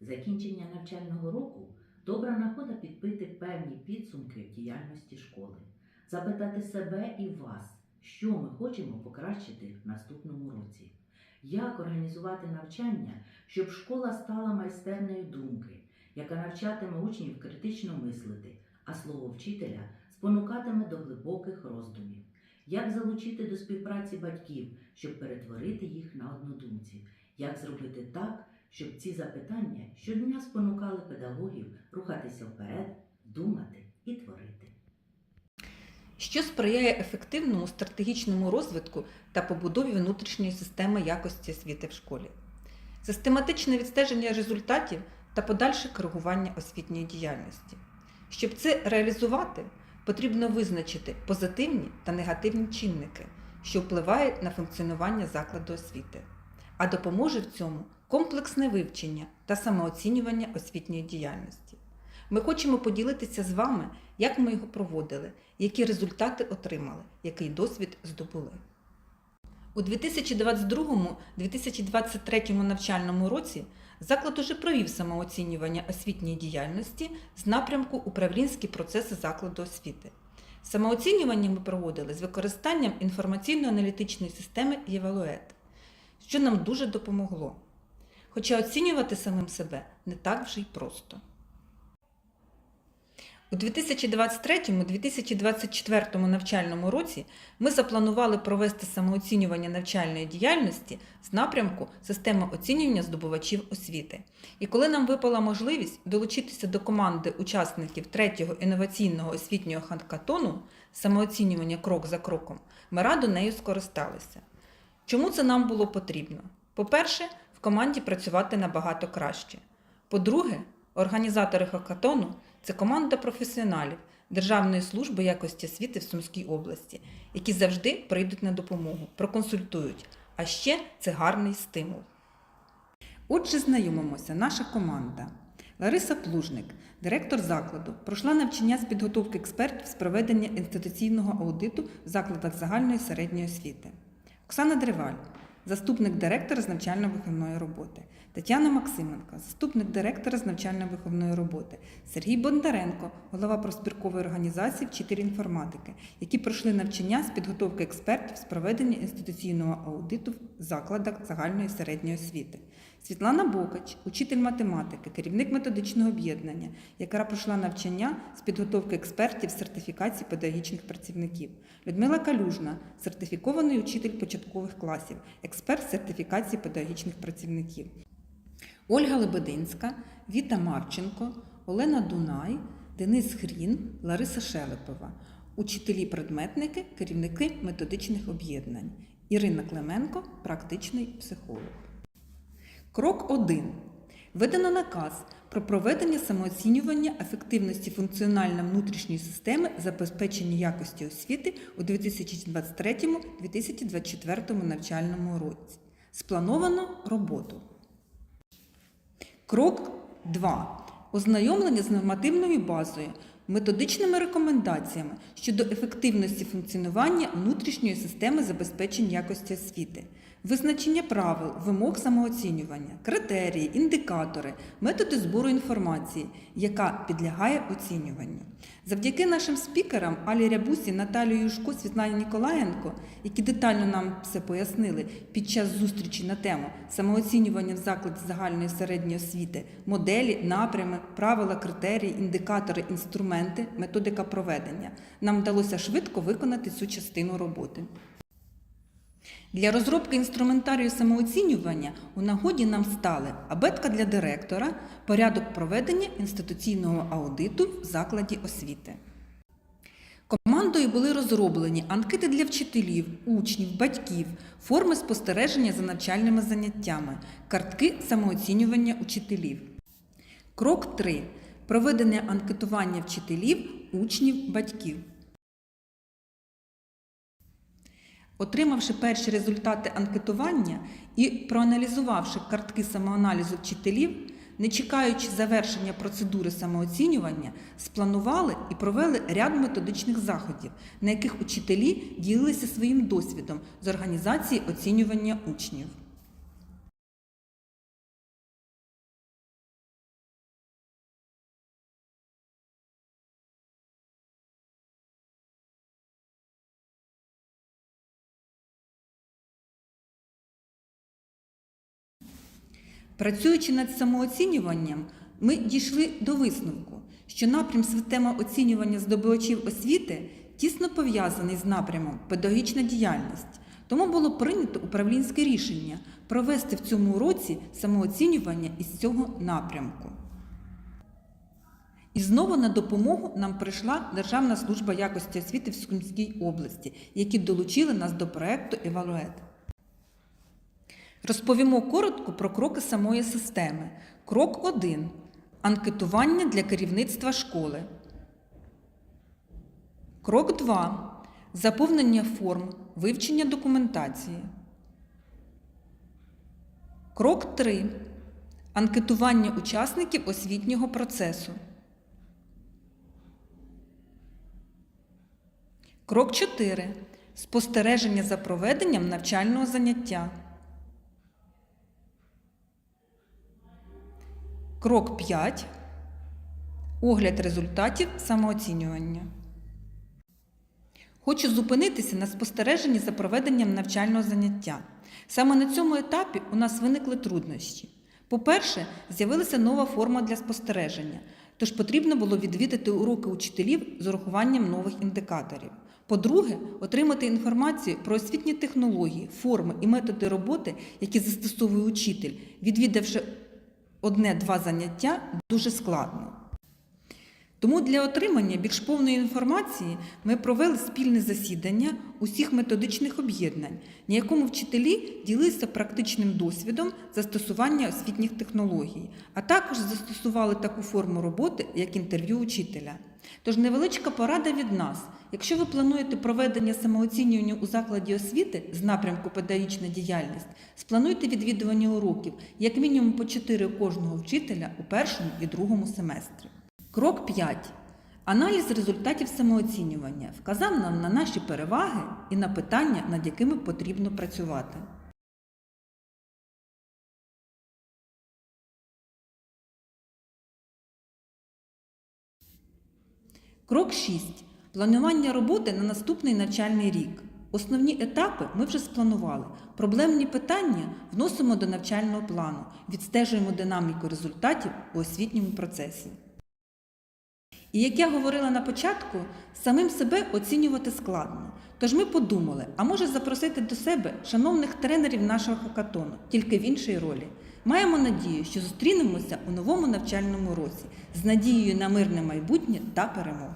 Закінчення навчального року добра нагода підбити певні підсумки діяльності школи, запитати себе і вас, що ми хочемо покращити в наступному році, як організувати навчання, щоб школа стала майстерною думки, яка навчатиме учнів критично мислити, а слово вчителя спонукатиме до глибоких роздумів. Як залучити до співпраці батьків, щоб перетворити їх на однодумців? Як зробити так, щоб ці запитання щодня спонукали педагогів рухатися вперед, думати і творити? що сприяє ефективному стратегічному розвитку та побудові внутрішньої системи якості освіти в школі, систематичне відстеження результатів та подальше коригування освітньої діяльності. Щоб це реалізувати, потрібно визначити позитивні та негативні чинники, що впливають на функціонування закладу освіти, а допоможе в цьому комплексне вивчення та самооцінювання освітньої діяльності. Ми хочемо поділитися з вами, як ми його проводили, які результати отримали, який досвід здобули. У 2022-2023 навчальному році заклад уже провів самооцінювання освітньої діяльності з напрямку управлінські процеси закладу освіти. Самооцінювання ми проводили з використанням інформаційно-аналітичної системи Євалует, що нам дуже допомогло. Хоча оцінювати самим себе не так вже й просто. У 2023-2024 навчальному році ми запланували провести самооцінювання навчальної діяльності з напрямку системи оцінювання здобувачів освіти. І коли нам випала можливість долучитися до команди учасників третього інноваційного освітнього хакатону самооцінювання крок за кроком, ми радо нею скористалися. Чому це нам було потрібно? По-перше, в команді працювати набагато краще. По-друге, організатори хакатону це команда професіоналів Державної служби якості освіти в Сумській області, які завжди прийдуть на допомогу, проконсультують. А ще це гарний стимул. Отже, знайомимося, наша команда. Лариса Плужник, директор закладу, пройшла навчання з підготовки експертів з проведення інституційного аудиту в закладах загальної середньої освіти. Оксана Дриваль, заступник директора з навчально-виховної роботи. Тетяна Максименко, заступник директора з навчально-виховної роботи, Сергій Бондаренко, голова проспіркової організації Вчитель інформатики, які пройшли навчання з підготовки експертів з проведення інституційного аудиту в закладах загальної середньої освіти. Світлана Бокач, учитель математики, керівник методичного об'єднання, яка пройшла навчання з підготовки експертів сертифікації педагогічних працівників. Людмила Калюжна, сертифікований учитель початкових класів, експерт сертифікації педагогічних працівників. Ольга Лебединська, Віта Марченко, Олена Дунай, Денис Хрін, Лариса Шелепова, учителі-предметники, керівники методичних об'єднань, Ірина Клименко, практичний психолог. Крок 1. Видано наказ про проведення самооцінювання ефективності функціональної внутрішньої системи забезпечення якості освіти у 2023-2024 навчальному році. Сплановано роботу. Крок 2. Ознайомлення з нормативною базою, методичними рекомендаціями щодо ефективності функціонування внутрішньої системи забезпечення якості освіти, визначення правил, вимог самооцінювання, критерії, індикатори, методи збору інформації, яка підлягає оцінюванню. Завдяки нашим спікерам Алі Рябусі, Наталію Юшко, Світлані Ніколаєнко, які детально нам все пояснили під час зустрічі на тему самооцінювання в закладі загальної середньої освіти, моделі, напрями, правила, критерії, індикатори, інструменти, методика проведення. Нам вдалося швидко виконати цю частину роботи. Для розробки інструментарію самооцінювання у нагоді нам стали абетка для директора, порядок проведення інституційного аудиту в закладі освіти. Командою були розроблені анкети для вчителів, учнів, батьків, форми спостереження за навчальними заняттями, картки самооцінювання учителів. Крок 3. Проведення анкетування вчителів, учнів, батьків. Отримавши перші результати анкетування і проаналізувавши картки самоаналізу вчителів, не чекаючи завершення процедури самооцінювання, спланували і провели ряд методичних заходів, на яких учителі ділилися своїм досвідом з організації оцінювання учнів. Працюючи над самооцінюванням, ми дійшли до висновку, що напрям системи оцінювання здобувачів освіти тісно пов'язаний з напрямом педагогічна діяльність. Тому було прийнято управлінське рішення провести в цьому році самооцінювання із цього напрямку. І знову на допомогу нам прийшла Державна служба якості освіти в Сумській області, які долучили нас до проекту Евалует. Розповімо коротко про кроки самої системи. Крок 1. Анкетування для керівництва школи. Крок 2. Заповнення форм, вивчення документації. Крок 3. Анкетування учасників освітнього процесу. Крок 4. Спостереження за проведенням навчального заняття. Крок 5. Огляд результатів самооцінювання. Хочу зупинитися на спостереженні за проведенням навчального заняття. Саме на цьому етапі у нас виникли труднощі. По-перше, з'явилася нова форма для спостереження, тож потрібно було відвідати уроки учителів з урахуванням нових індикаторів. По-друге, отримати інформацію про освітні технології, форми і методи роботи, які застосовує учитель, відвідавши одне-два заняття, дуже складно. Тому для отримання більш повної інформації ми провели спільне засідання усіх методичних об'єднань, на якому вчителі ділилися практичним досвідом застосування освітніх технологій, а також застосували таку форму роботи, як інтерв'ю учителя. Тож невеличка порада від нас. Якщо ви плануєте проведення самооцінювання у закладі освіти з напрямку педагогічна діяльність, сплануйте відвідування уроків як мінімум по 4 кожного вчителя у першому і другому семестрі. Крок 5. Аналіз результатів самооцінювання вказав нам на наші переваги і на питання, над якими потрібно працювати. Крок 6. Планування роботи на наступний навчальний рік. Основні етапи ми вже спланували. Проблемні питання вносимо до навчального плану, відстежуємо динаміку результатів у освітньому процесі. І як я говорила на початку, самим себе оцінювати складно. Тож ми подумали, а може запросити до себе шановних тренерів нашого хакатону, тільки в іншій ролі. Маємо надію, що зустрінемося у новому навчальному році з надією на мирне майбутнє та перемогу.